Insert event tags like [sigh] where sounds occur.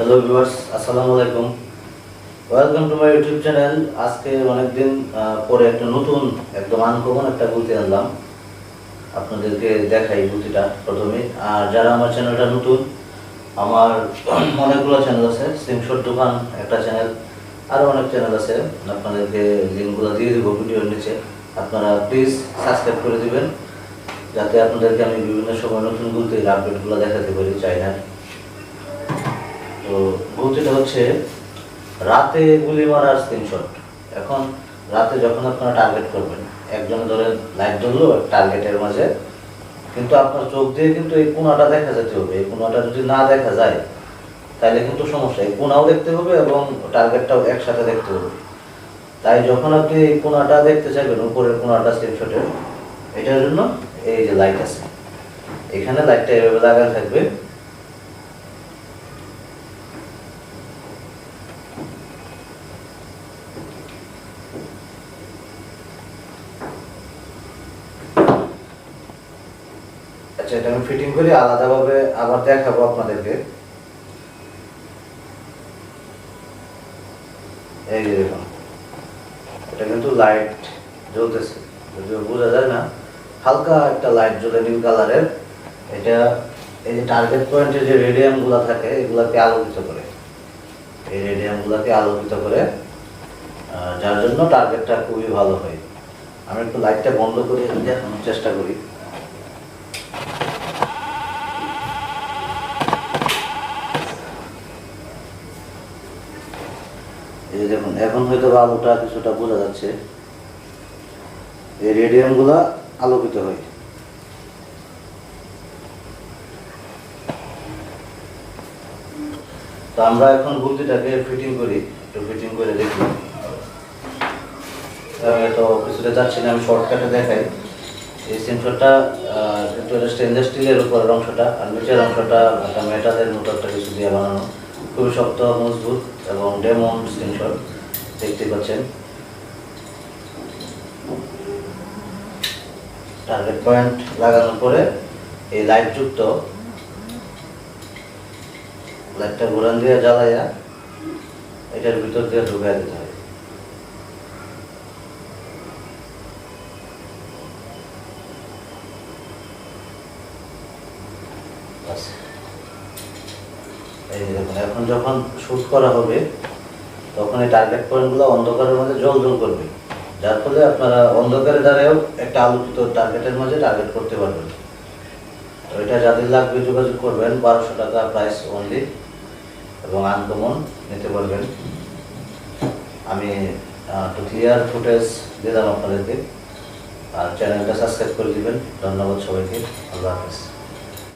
Hello viewers আসসালামু আলাইকুম welcome to my YouTube channel আজকে অনেকদিন পরে একটা নতুন, একদম আনকমন একটা গুলতি আনলাম। আপনাদেরকে দেখাই গুলতিটা প্রথমে। আর যারা আমার চ্যানেলটা নতুন, আমার [clears throat] অনেকগুলো চ্যানেল আছে। সিমশট দোকান, একটা চ্যানেল আরও অনেক চ্যানেল আছে। আপনাদেরকে লিঙ্কগুলো দিয়ে দেবো ভিডিওর নিচে। আপনারা প্লিজ সাবস্ক্রাইব করে দিবেন, যাতে আপনাদেরকে আমি বিভিন্ন সময় নতুন গুলতির আপডেটগুলো দেখাতে পারি চাইনার তো বলতেটা হচ্ছে, রাতে গুলি মারার স্ক্রিনশট এখন রাতে যখন আপনারা টার্গেট করবেন, একজন ধরে লাইট ধরলো টার্গেটের মাঝে, কিন্তু আপনার চোখ দিয়ে কিন্তু এই কোনাটা দেখা যেতে হবে। এই কোনাটা যদি না দেখা যায়, তাহলে কিন্তু সমস্যা। এই কোনাও দেখতে হবে এবং টার্গেটটাও একসাথে দেখতে হবে। তাই যখন আপনি এই কোনাটা দেখতে চাইবেন, উপরের কোনাটা স্ক্রিনশটের এটার জন্য এই যে লাইট আছে, এখানে লাইটটা এভাবে লাগানো থাকবে। আচ্ছা এটা আমি ফিটিং করি আলাদাভাবে আবার দেখাবো আপনাদেরকে। এই যে দেখুন, এটা কিন্তু লাইট জ্বলতেছে। যদিও বোঝা যায় না, হালকা একটা লাইট জ্বলে নীল কালারের। এটা, এই যে টার্গেট পয়েন্টে যে রেডিয়ামগুলো থাকে, এগুলাকে আলোকিত করে। এই রেডিয়ামগুলোকে আলোকিত করে যার জন্য টার্গেটটা খুবই ভালো হয়। আমি একটু লাইটটা বন্ধ করে দেখানোর চেষ্টা করি। এই দেখুন, এখন হয়তো আলোটা কিছুটা বোঝা যাচ্ছে। এই রেডিয়ামগুলা আলোকিত হয়। তো আমরা এখন বুদ্ধিটাকে ফিটিং করি, একটু ফিটিং করে দেখি। আমি তো কিছুটা যাচ্ছি না, আমি শর্টকাটে দেখাই। এই সেন্সরটা একটু স্টেনলেস স্টিলের উপরের অংশটা আর নিচের অংশটা, একটা মেটালের মতো একটা কিছু দিয়ে বানানো। খুবই শক্ত, মজবুত এবং ডেমন স্ক্রিনশট দেখতে পাচ্ছেন। টার্গেট পয়েন্ট লাগানোর পরে এই লাইট যুক্ত। লাইটটা ঘোরান দিয়ে জ্বালাইয়া এটার ভিতর দিয়ে ঢুকাই দিতে হয় বাস। এই এখন যখন শুট করা হবে, তখন এই টার্গেট পয়েন্টগুলো অন্ধকারের মধ্যে জল জল করবে। যার ফলে আপনারা অন্ধকারের দ্বারাও একটা আলোকিত টার্গেটের মাঝে টার্গেট করতে পারবেন। তো এটা যাদের লাগবে যোগাযোগ করবেন, বারোশো টাকা প্রাইস অনলি এবং আনকমন নিতে পারবেন। আমি একটু ক্লিয়ার ফুটেজ দিলাম আপনাদেরকে। আর চ্যানেলটা সাবস্ক্রাইব করে দিবেন। ধন্যবাদ সবাইকে। আল্লাহ হাফিজ।